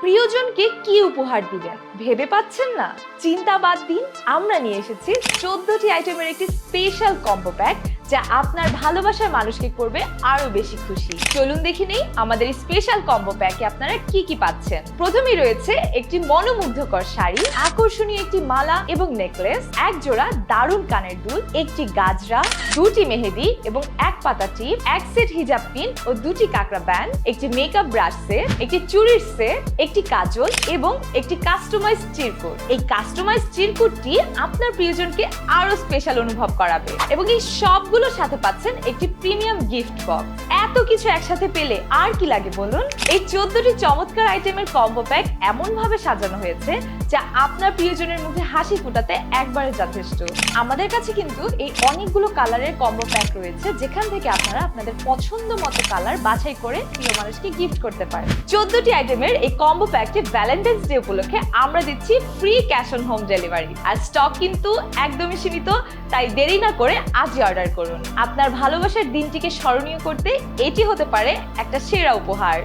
প্রিয়জনকে কি উপহার দিবেন ভেবে পাচ্ছেন না? চিন্তা বাদ দিন, আমরা নিয়ে এসেছি চোদ্দটি আইটেমের একটি স্পেশাল কম্বো প্যাক যা আপনার ভালোবাসার মানুষকে করবে আরও বেশি খুশি। চলুন দেখে নেই আমাদের স্পেশাল কম্বো প্যাকে আপনারা কি কি পাচ্ছেন। প্রথমেই রয়েছে একটি মনোমুগ্ধকর শাড়ি, আকর্ষণীয় একটি মালা এবং নেকলেস এক জোড়া দারুণ কানের দুল, একটি গাজরা, দুটি মেহেদি এবং এক পাতা টিপ, এক সেট হিজাব পিন ও দুটি কাকড়া ব্যান্ড একটি মেকআপ ব্রাশ সেট একটি চুরির সেট একটি কাজল এবং একটি কাস্টমাইজ চিরকুট এই কাস্টমাইজ চিরকুটটি আপনার প্রিয়জনকে আরও স্পেশাল অনুভব করাবে এবং এই সবগুলোর সাথে পাচ্ছেন একটি প্রিমিয়াম গিফট বক্স কিছু একসাথে পেলে আর কি লাগে বলুন? এই চোদ্দটি চমৎকার আইটেমের কম্বো প্যাক এমন ভাবে সাজানো হয়েছে যা আপনার প্রিয়জনের মুখে হাসি ফোটাতে একবারে যথেষ্ট। আমাদের কাছে কিন্তু এই অনেকগুলো কালারের কম্বো প্যাক রয়েছে, যেখান থেকে আপনারা আপনাদের পছন্দ মতো কালার বাছাই করে প্রিয় মানুষকে গিফট করতে পারেন। চোদ্দটি আইটেমের এই কম্বো প্যাকটি ভ্যালেন্টাইন্স ডে উপলক্ষে আমরা দিচ্ছি free cash on home delivery R stock কিন্তু একদমই সীমিত, তাই দেরি না করে আজই অর্ডার করুন। আপনার ভালোবাসার দিনটিকে স্মরণীয় করতে এটি হতে পারে একটা সেরা উপহার।